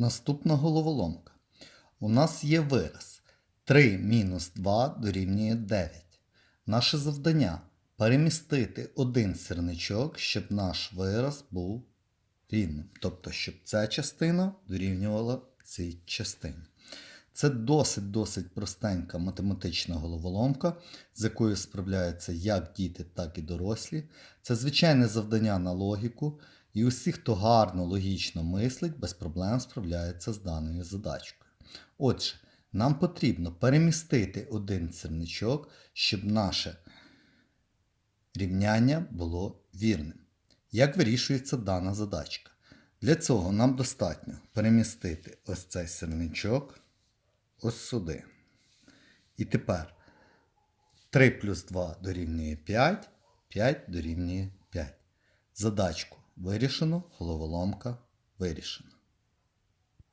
Наступна головоломка. У нас є вираз 3 мінус 2 дорівнює 9. Наше завдання перемістити один сірничок, щоб наш вираз був рівним. Тобто, щоб ця частина дорівнювала цій частині. Це досить-досить простенька математична головоломка, з якою справляються як діти, так і дорослі. Це звичайне завдання на логіку, і усі, хто гарно логічно мислить, без проблем справляється з даною задачкою. Отже, нам потрібно перемістити один сірничок, щоб наше рівняння було вірним. Як вирішується дана задачка? Для цього нам достатньо перемістити ось цей сірничок ось сюди. І тепер 3 плюс 2 дорівнює 5, 5 дорівнює 5. Задачку вирішено, головоломка вирішена.